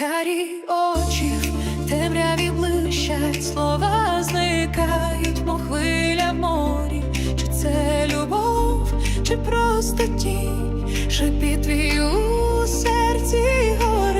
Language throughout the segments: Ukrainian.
карі очі темряві блищать, слова зникають, мов хвиля морі, чи це любов, чи просто тінь, шепіт твій у серці горить.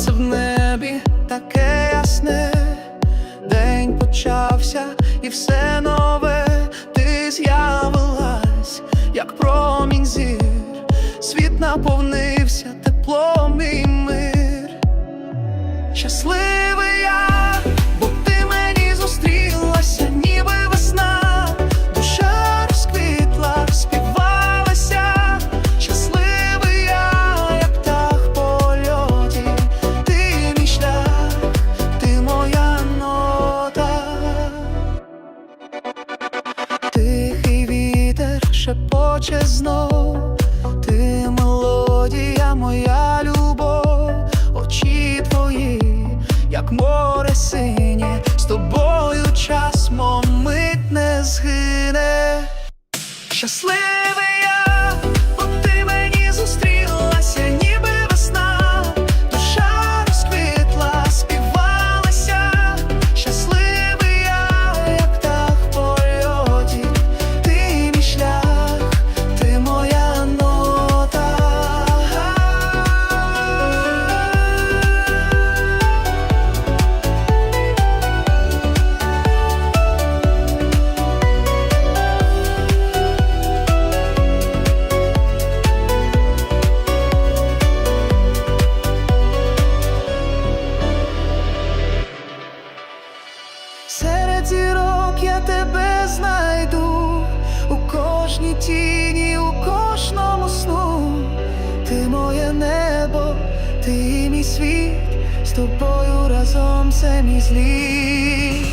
сонце в небі таке ясне, день почався і все нове. Ти з'явилась, як промінь зір, світ наповнився, теплом і мир. Щасливий я. розмом мить не згине. Щасливий кожній тіні, у кожному сну, ти моє небо, ти мій світ, з тобою разом це мій зліт.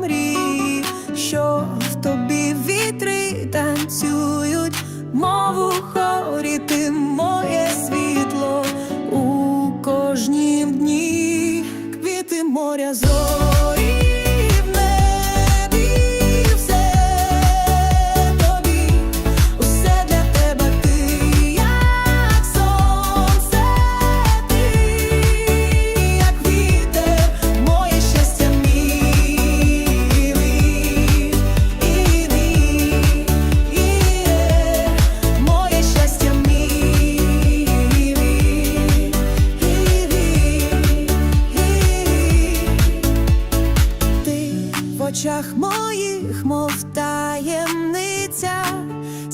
мрії, що в тобі вітри танцюють, мову хорі ти моє світло у кожнім дні, квіти моря зо.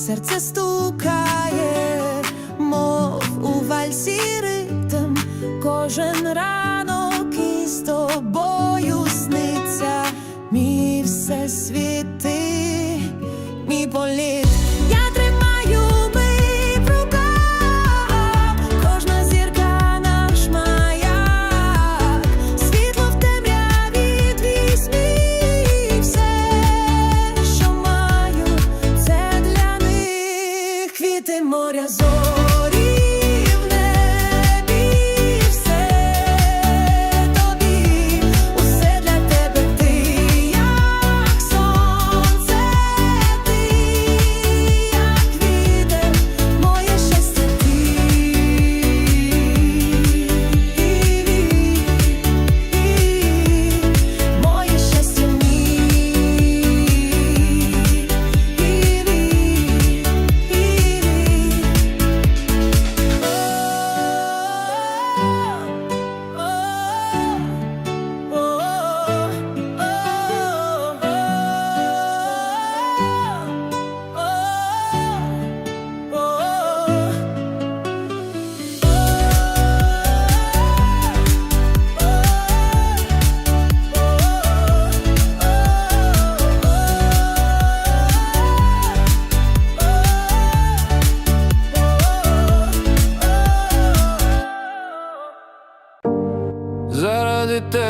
серце стукає, мов у вальсі ритм, кожен ранок із тобою сниться, мій всесвіт.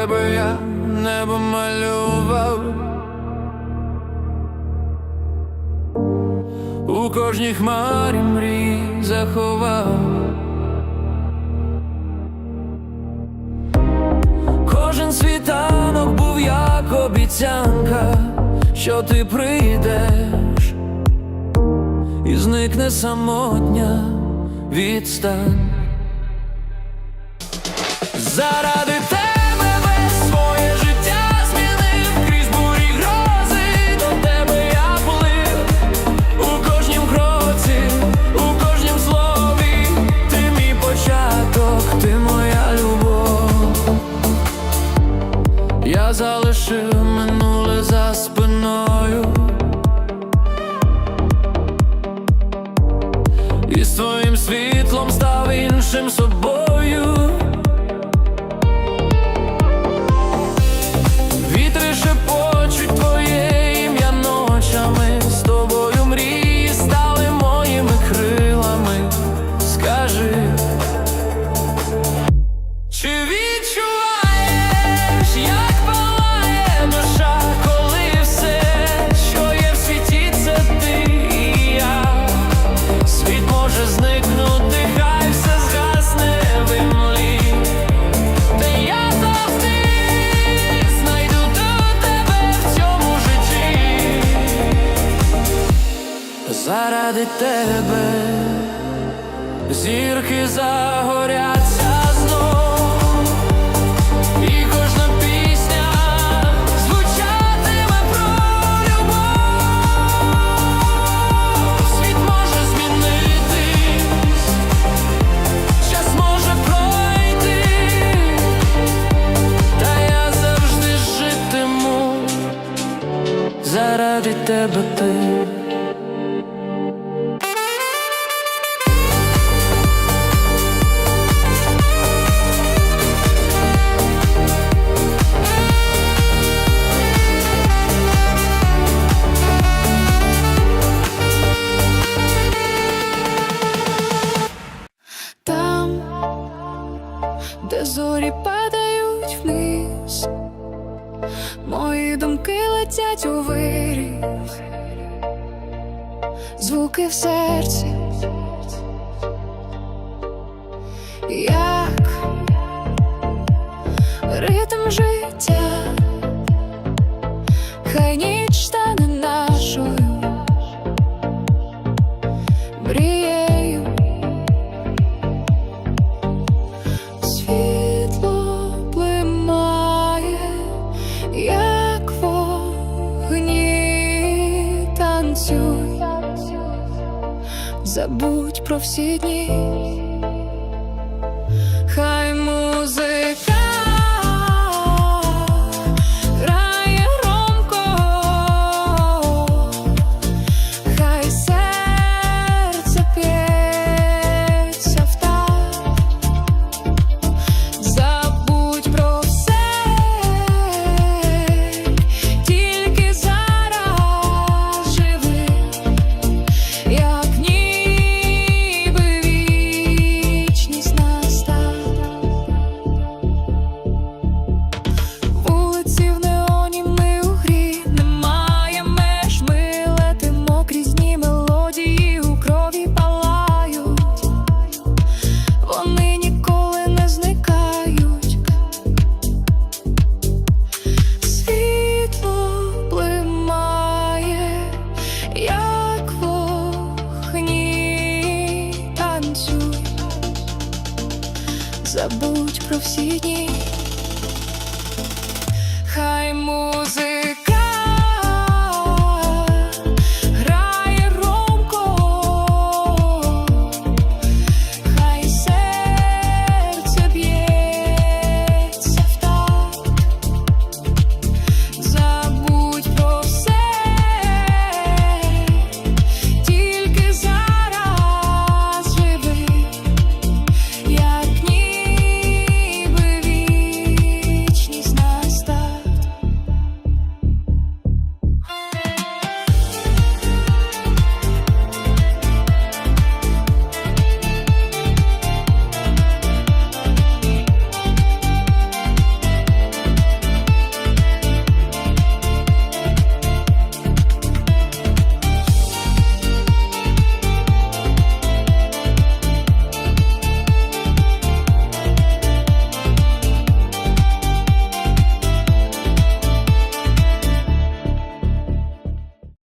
тебе я небо малював. У кожній хмарі мрій заховав. Кожен світанок був як обіцянка, що ти прийдеш, і зникне самотня відстань. Зараз so bold. зірки загоряться знов, і кожна пісня звучатиме про любов, світ може змінитись, час може пройти, та я завжди житиму заради тебе ти. де зорі падають вниз, мої думки летять у вирів, звуки в серці. Як ритм життя, хай ні. забудь про всі дні.